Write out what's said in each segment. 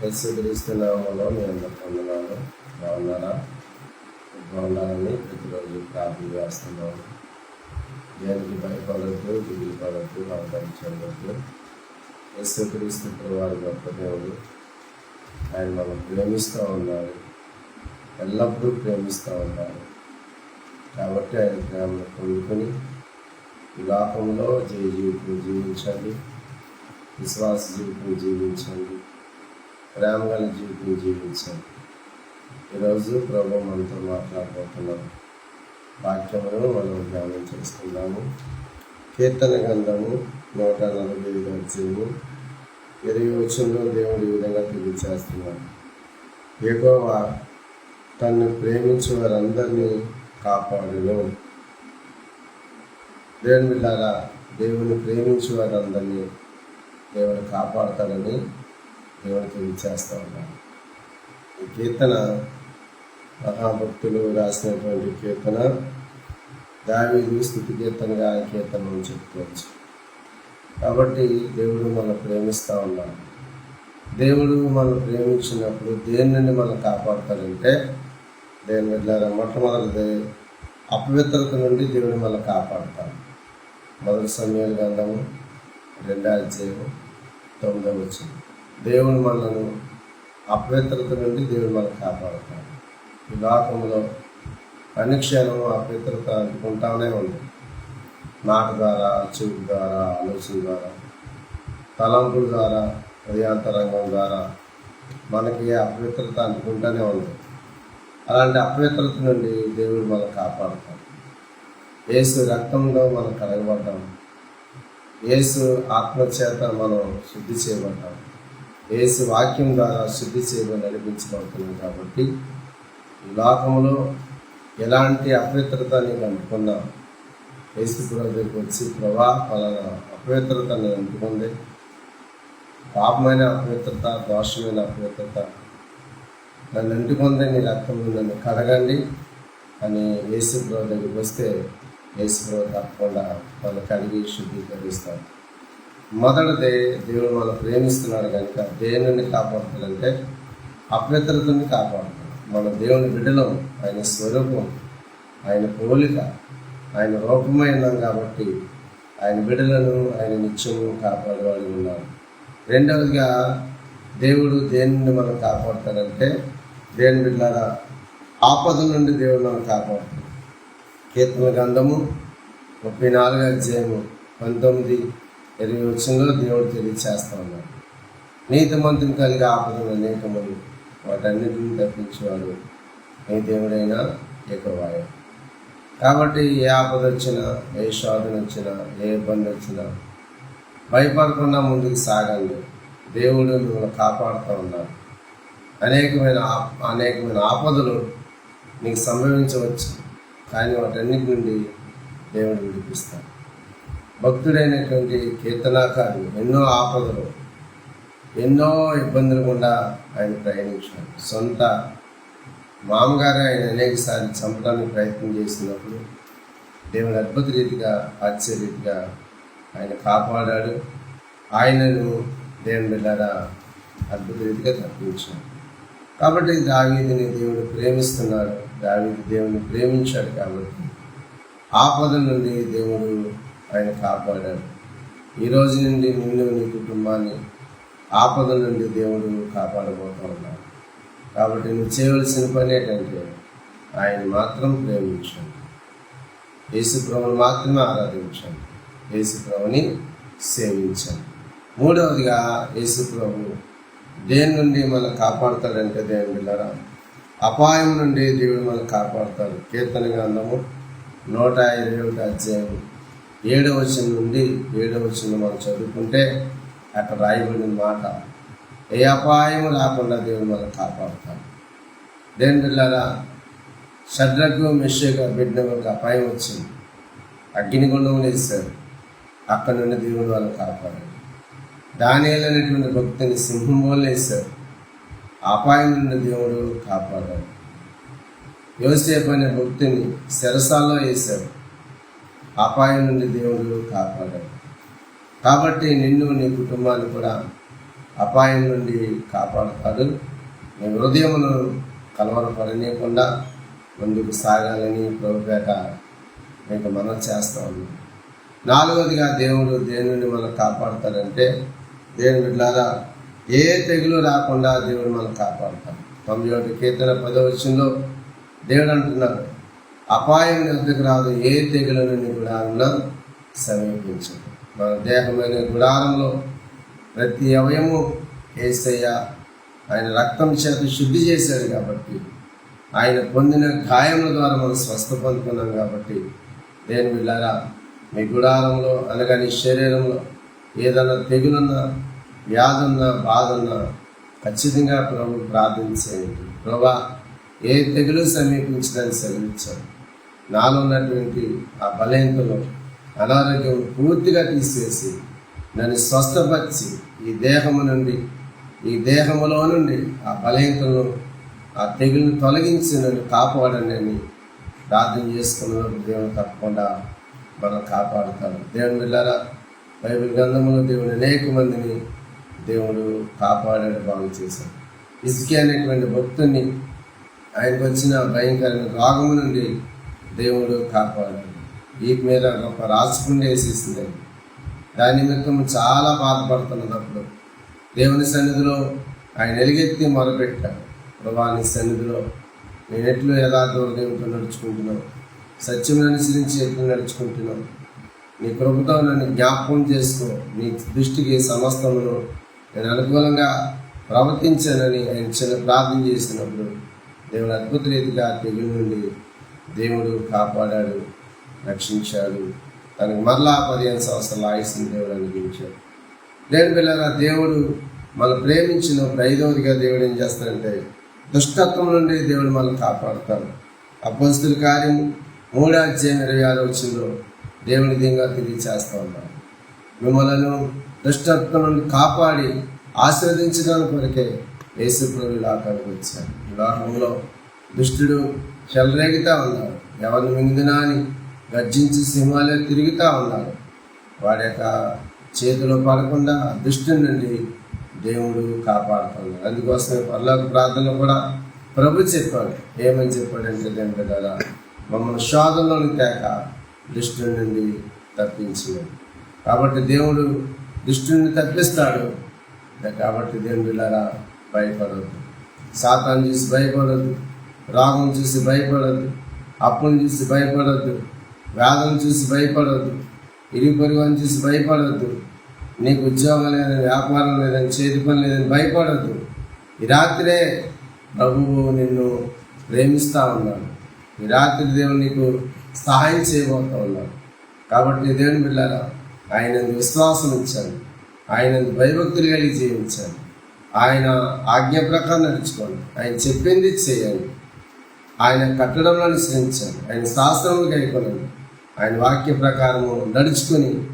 యేసుక్రీస్తునామంలో మీ అందరు పొందనాలు బాగున్నారా బాగున్నారని ప్రతిరోజు ప్రార్థన చేస్తున్నాను దేనికి భయపడద్దు దిగులు పడద్దు అవతలి చెందొద్దు యేసుక్రీస్తు వారి గొప్ప దేవుడు ఆయన మనం ప్రేమిస్తూ ఉన్నారు ఎల్లప్పుడూ ప్రేమిస్తూ ఉన్నారు కాబట్టి ఆయన ప్రేమను పొందుకొని ఈ లోకంలో జయ జీవితం జీవించండి విశ్వాస జీవితం జీవించండి ప్రేమగల జీవితం జీవించండి. ఈరోజు ప్రభు మనతో మాట్లాడబోతున్నాం వాక్యములను మనం ధ్యానం చేసుకుందాము కీర్తన గ్రంథము నూట నలభై ఐదు అధ్యయము. ఇరవై వచ్చంలో దేవుడు ఈ విధంగా తెలియచేస్తున్నాడు ఎగోవా తన్ను ప్రేమించే వారందరినీ కాపాడును. దేవుని బిడ్డారా దేవుని ప్రేమించే వారందరినీ దేవుడు కాపాడతాడని దేవుడికి తెలియచేస్తూ ఉన్నాను ఈ కీర్తన మహాభక్తులు రాసినటువంటి కీర్తన దావీదు స్థుతి కీర్తనగా ఆ కీర్తన అని చెప్పుకోవచ్చు. కాబట్టి దేవుడు మనం ప్రేమిస్తూ ఉన్నాడు. దేవుడు మనం ప్రేమించినప్పుడు దేని నుండి మనం కాపాడతాడంటే దేని వెళ్ళారా మొట్టమొదటిది అపవిత్రత నుండి దేవుడు మనం కాపాడతాడు. మొదటి సమయాలు గంధము రెండో అధ్యాయం తొమ్మిదవ వచ్చింది దేవుడు మనను అపవిత్రత నుండి దేవుడు మనం కాపాడుతాడు ఈ లోకంలో అనుక్షణం అపవిత్రత ఉంటానే ఉంది. మాట ద్వారా చూపు ద్వారా ఆలోచన ద్వారా తలంపుల ద్వారా హృదయాంతరంగం ద్వారా మనకి అపవిత్రత అనుకుంటూనే ఉంది. అలాంటి అపవిత్రత నుండి దేవుడు మనం కాపాడుతాడు. ఏసు రక్తంలో మనం కడగబడ్డాం. ఏసు ఆత్మచేత మనం శుద్ధి చేయబడ్డాం. ఏసు వాక్యం ద్వారా శుద్ధి చేయబడి నడిపించబడుతున్నాం కాబట్టి ఈ లోకంలో ఎలాంటి అపవిత్రత నేను అనుకున్నా ఏసు దగ్గరికి వచ్చి ప్రభా పలానా అపవిత్రత నేను అనుకుంది. పాపమైన అపవిత్రత దోషమైన అపవిత్రత నన్ను అంటుకుంది నీ రక్తంలో నన్ను కడగండి అని ఏసు దగ్గరికి వస్తే ఏసు ప్రభు తప్పకుండా వాళ్ళు కడిగి శుద్ధీకరిస్తాను మొదటిది దేవుడు మనం ప్రేమిస్తున్నాడు కనుక దేవుని కాపాడుతాడంటే అపవిత్రతని కాపాడుతాడు. మన దేవుని బిడ్డలం ఆయన స్వరూపం ఆయన పోలిక ఆయన రూపమైనాం కాబట్టి ఆయన బిడ్డలను ఆయన నిత్యము కాపాడేవాడు ఉన్నాడు. రెండవదిగా దేవుడు దేనిని మనం కాపాడుతాడంటే దేని బిడ్డారా ఆపద నుండి దేవుడు మనం కాపాడుతాడు. కీర్తన గ్రంథము ముప్పై నాలుగు అధ్యాయము పంతొమ్మిది ఇరవై దేవుడు తెలియచేస్తా ఉన్నాడు నీతిమంతుని కలిగి ఆపదలు అనేకములు వాటన్నిటిని తప్పించేవాడు నీ దేవుడైనా ఏకవాయు కాబట్టి ఏ ఆపద వచ్చినా ఏ శోధన వచ్చినా ఏ ఇబ్బంది వచ్చినా భయపడకుండా ముందుకు సాగండి. దేవుడు మిమ్మల్ని కాపాడుతూ ఉన్నారు అనేకమైన అనేకమైన ఆపదలు నీకు సంభవించవచ్చు. కానీ వాటన్నిటి నుండి దేవుడు విడిపిస్తాడు. భక్తుడైనటువంటి కీర్తనాకారులు ఎన్నో ఆపదలు ఎన్నో ఇబ్బందులు గుండా ఆయన ప్రయాణించాడు సొంత మామగారు ఆయన అనేకసార్లు చంపడానికి ప్రయత్నం చేసినప్పుడు దేవుడు అద్భుత రీతిగా ఆశ్చర్యరీతిగా ఆయన కాపాడాడు. ఆయనను దేవుని బిడ్డారా అద్భుత రీతిగా తప్పించాడు. కాబట్టి దావీదిని దేవుడు ప్రేమిస్తున్నాడు. దావీది దేవుని ప్రేమించాడు కాబట్టి ఆపద నుండి దేవుడు ఆయన కాపాడాడు. ఈ రోజు నుండి నిన్ను నీ కుటుంబాన్ని ఆపద నుండి దేవుడు కాపాడబోతూ ఉన్నాడు కాబట్టి నువ్వు చేయవలసిన పని ఏంటంటే ఆయన మాత్రం ప్రేమించండి. యేసుప్రభుని మాత్రమే ఆరాధించండి. యేసుప్రభుని సేవించండి. మూడవదిగా యేసుప్రభు దేని నుండి మనం కాపాడతాడంటే దేవుడి బిళ్ళరా అపాయం నుండి దేవుడు మనం కాపాడతాడు. కీర్తన గ్రంథము నూట ఇరవై ఒకటి అధ్యాయం ఏడవ వచనం నుండి ఏడవ వచనం మనం చదువుకుంటే అక్కడ రాయబడిన మాట ఏ అపాయం రాకుండా దేవుడు మనం కాపాడుతాడు దేని బిళ్ళరా షడ్రకు మెషగా బిడ్డకు అపాయం వచ్చింది. అగ్నిగుండం వేశారు. అక్కడ నుండి దేవుడు వాళ్ళు కాపాడాడు దానియేలు అనేటువంటి భక్తిని సింహం వల్ల వేశారు. అపాయం నుండి దేవుడు కాపాడాడు. యోసేపు అనే భక్తిని శరసాల్లో వేశారు. అపాయం నుండి దేవుడు కాపాడాడు. కాబట్టి నిన్ను నీ కుటుంబాన్ని కూడా అపాయం నుండి కాపాడుతాడు. నీ హృదయమును కలవరపడనీయకుండా ముందుకు సాగాలని ప్రభుపేట మీకు మనం చేస్తా ఉన్నాం. నాలుగవదిగా దేవుడు దేనిని మనం కాపాడతాడంటే దేవుని బిడ్డారా ఏ తెగులు రాకుండా దేవుడు మనం కాపాడతాడు. తొమ్మిది ఒకటి కీర్తన పదవచనంలో దేవుడు అంటున్నాడు అపాయం ఎద్దకు రాదు ఏ తెగులను నీ గుడారంలో సమీపించదు. మన దేహమైన గుడారంలో ప్రతి అవయము ఏసయ్య ఆయన రక్తం చేత శుద్ధి చేశాడు కాబట్టి ఆయన పొందిన గాయముల ద్వారా మనం స్వస్థ పొందుకున్నాం కాబట్టి నేను వెళ్ళారా మీ గుడారంలో అనగా నీ శరీరంలో ఏదన్నా తెగులున్నా వ్యాధున్నా బాధున్నా ఖచ్చితంగా ప్రభు ప్రార్థించేయండి. ప్రభా ఏ తెగులు సమీపించడానికి సెలవిచ్చాడు నాలో ఉన్నటువంటి ఆ బలహీనతలో అనారోగ్యం పూర్తిగా తీసేసి నన్ను స్వస్థపరిచి ఈ దేహము నుండి ఈ దేహములో నుండి ఆ బలహీనతలను ఆ తెగులను తొలగించి నన్ను కాపాడండి అని ప్రార్థన చేసుకున్నప్పుడు దేవుడు తప్పకుండా మనం కాపాడుతాడు. దేవుని వెళ్ళారా బైబిల్ గ్రంథంలో దేవుడు అనేక మందిని దేవుడు కాపాడాడు బాగు చేశాడు. ఇసుకే అనేటువంటి భక్తుని ఆయనకు వచ్చిన భయంకరమైన రోగము నుండి దేవుడు కాపాడు వీటి మీద గొప్ప రాసుకుండా వేసేసింది. దాని నిమిత్తం చాలా బాధపడుతున్నప్పుడు దేవుని సన్నిధిలో ఆయన ఎలుగెత్తి మొదలుపెట్టాడు ప్రభాని సన్నిధిలో నేను ఎట్లు యథార్థ దేవుడితో నడుచుకుంటున్నావు సత్యం అనుసరించి ఎట్లు నడుచుకుంటున్నావు నీ ప్రభుత్వం నన్ను జ్ఞాపకం చేసుకో. నీ దృష్టికి సమస్తమును నేను అనుకూలంగా ప్రవర్తించానని ఆయన చిన్న ప్రార్థన చేసినప్పుడు దేవుడు అద్భుత రీతిగా తెగుల నుండి దేవుడు కాపాడాడు రక్షించాడు. తనకు మరలా పదిహేను సంవత్సరాల ఆయుష్ని దేవుడు అనుగ్రహించాడు. దేని పిల్లల దేవుడు మనం ప్రేమించిన ఐదవదిగా దేవుడు ఏం చేస్తాడంటే దుష్టత్వం నుండి దేవుడు మనం కాపాడుతాడు. అపోస్తుల కార్యం మూడో అధ్యాయం ఇరవై ఆరు వచ్చిందో దేవుని దీంగా తిరిగి చేస్తూ ఉన్నాడు మిమ్మలను దుష్టత్వం నుండి కాపాడి ఆశీర్వదించడానికి కొరకే యేసు ప్రభు ఈ లోకానికి వచ్చాడు. ఈ లోకంలో దుష్టుడు చెలరేగుతా ఉన్నాడు ఎవరిని మింగినా అని గర్జించి సింహాలే తిరుగుతూ ఉన్నాడు వాడి యొక్క చేతిలో పడకుండా దృష్టి నుండి దేవుడు కాపాడుతున్నాడు అందుకోసమే పర్లోక ప్రార్థన కూడా ప్రభు చెప్పాడు. ఏమని చెప్పాడంటే దేవుని కదా మమ్మల్ని శోధనలోని తేక దృష్టి నుండి తప్పించినాడు కాబట్టి దేవుడు దుష్టుని తప్పిస్తాడు. కాబట్టి దేవుడు ఇలా భయపడవద్దు సాతాన్ని చూసి భయపడద్దు. రాగం చూసి భయపడద్దు అప్పును చూసి భయపడద్దు వేదం చూసి భయపడద్దు ఇరు పొరుగుని చూసి భయపడద్దు. నీకు ఉద్యోగం లేదని వ్యాపారం లేదని చేతి పని లేదని భయపడద్దు. ఈ రాత్రే ప్రభువు నిన్ను ప్రేమిస్తూ ఉన్నాడు. ఈ రాత్రి దేవుడు నీకు సహాయం చేయబోతూ ఉన్నాడు. కాబట్టి దేవుని బిళ్ళారా ఆయన విశ్వాసం ఇచ్చాను ఆయన భయభక్తులు కలిగి జీవించాను ఆయన ఆజ్ఞ ప్రకారం నడుచుకోండి. ఆయన చెప్పింది చేయండి. ఆయన కట్టడంలో అనుసరించాను ఆయన శాస్త్రములు కైకొనండి ఆయన వాక్య ప్రకారము నడుచుకొని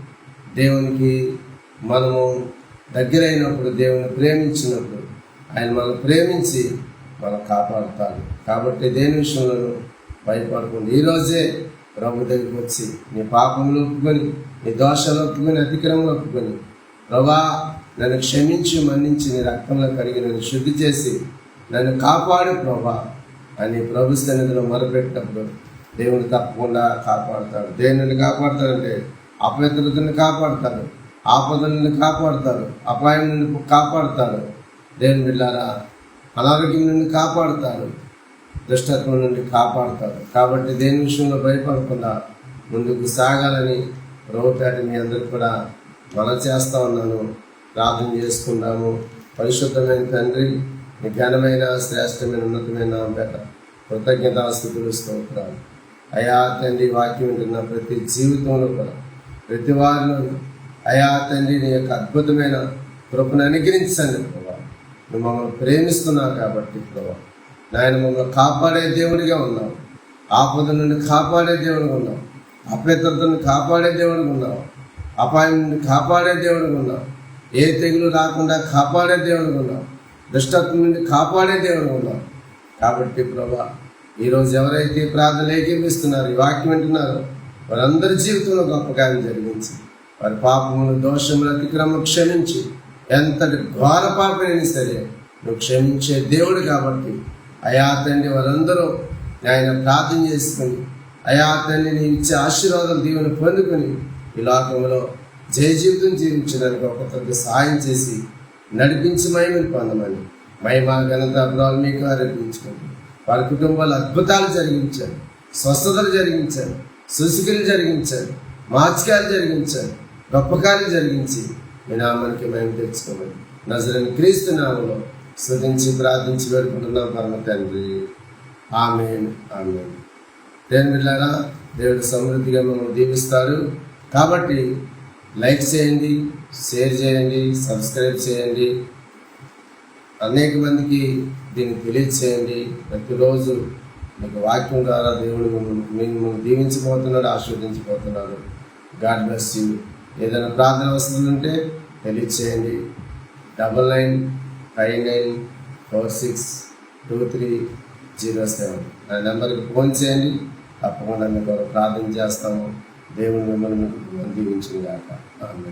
దేవునికి మనము దగ్గరైనప్పుడు దేవుని ప్రేమించినప్పుడు ఆయన మనం ప్రేమించి మనం కాపాడుతాడు. కాబట్టి దేని విషయంలోనూ భయపడకుండా ఈరోజే ప్రభు దగ్గరికి వచ్చి నీ పాపములు ఒప్పుకొని నీ దోషాలు ఒప్పుకొని అతిక్రమలు ఒప్పుకొని ప్రభా నన్ను క్షమించి మన్నించి నీ రక్తంలో కడిగి నన్ను శుద్ధి చేసి నన్ను కాపాడు ప్రభా. అని ప్రభు సన్నిధిలో మొరపెట్టినప్పుడు దేవుడు తప్పకుండా కాపాడుతాడు. దేవుని కాపాడుతాడంటే అపవిత్రతని కాపాడుతాడు ఆపదలను కాపాడుతాడు అపాయం నుండి కాపాడుతాడు. దేవుని బిడ్డారా అనారోగ్యం నుండి కాపాడుతాడు దుష్టత్వం నుండి కాపాడుతాడు. కాబట్టి దేని విషయంలో భయపడకుండా ముందుకు సాగాలని ప్రభుపేట మీ అందరికి కూడా మనం చేస్తా ఉన్నాను. ప్రార్థన చేసుకుందాము. పరిశుద్ధమైన తండ్రి నీ ఘనమైన శ్రేష్టమైన ఉన్నతమైన బెట కృతజ్ఞతాస్థుతులు స్తోత్రాలు. అయా తండ్రి వాక్యం వింటున్న ప్రతి జీవితంలో కూడా ప్రతి వారిలో అయా తండ్రి నీ యొక్క అద్భుతమైన కృపను అనుగ్రహించండి ప్రభా. నువ్వు మమ్మల్ని ప్రేమిస్తున్నావు కాబట్టి ప్రభా. నాయన మమ్మల్ని కాపాడే దేవుడిగా ఉన్నావు. ఆపద నుండి కాపాడే దేవుడిగా ఉన్నావు. అపవిత్రతను కాపాడే దేవుడిగా ఉన్నావు. అపాయం నుండి కాపాడే దేవుడిగా ఉన్నావు. ఏ తెగులు రాకుండా కాపాడే దేవుడిగా ఉన్నావు. దుష్టత్వం నుండి కాపాడే దేవుడు ఉన్నాం కాబట్టి ప్రభా ఈరోజు ఎవరైతే ప్రార్థన ఏకీపిస్తున్నారు ఈ వాక్యం వింటున్నారో వారందరి జీవితంలో గొప్ప కార్యం జరిగించి వారి పాపములు దోషములు అతిక్రమ క్షమించి ఎంతటి ఘోర పాపైనా సరే నువ్వు క్షమించే దేవుడు కాబట్టి అయా తండ్రి వారందరూ ఆయన ప్రార్థన చేసుకుని అయా తండ్రి నీ ఇచ్చే ఆశీర్వాదం దీవెని పొందుకొని ఈ లోకంలో జయ జీవితం జీవించడానికి ఒక్కొక్కరికి సహాయం చేసి నడిపించి మహిమని పొందమని మహిమ ఘనత అభిరాలు మీకు ఆరోపించుకోండి వారి కుటుంబాలు అద్భుతాలు జరిగించారు. స్వస్థతలు జరిగించారు. సుసుకులు జరిగించారు. మార్చికాలు జరిగించారు. గొప్పకాలు జరిగించి మీ నామానికి మేము తెచ్చుకోమని నజరని క్రీస్తు నామంలో స్థుతించి ప్రార్థించి వేడుకుంటున్నాం పరమ తండ్రి. ఆమె ఆమె దేవుని బిడ్డారా దేవుడు సమృద్ధిగా మమ్మల్ని దీవిస్తాడు. కాబట్టి లైక్ చేయండి షేర్ చేయండి సబ్స్క్రైబ్ చేయండి. అనేక మందికి దీన్ని తెలియచేయండి ప్రతిరోజు మీకు వాక్యం ద్వారా దేవుడు మిమ్మల్ని దీవించిపోతున్నాడు ఆశీర్వదించిపోతున్నాడు గాడ్ బ్లెస్ యూ. ఏదైనా ప్రార్థన వస్తుందంటే తెలియచేయండి double nine five nine four six two three zero seven. ఆ నెంబర్కి ఫోన్ చేయండి. తప్పకుండా మీకు ప్రార్థన చేస్తాము. దేవుని మిమ్మల్ని మీకు ఆమె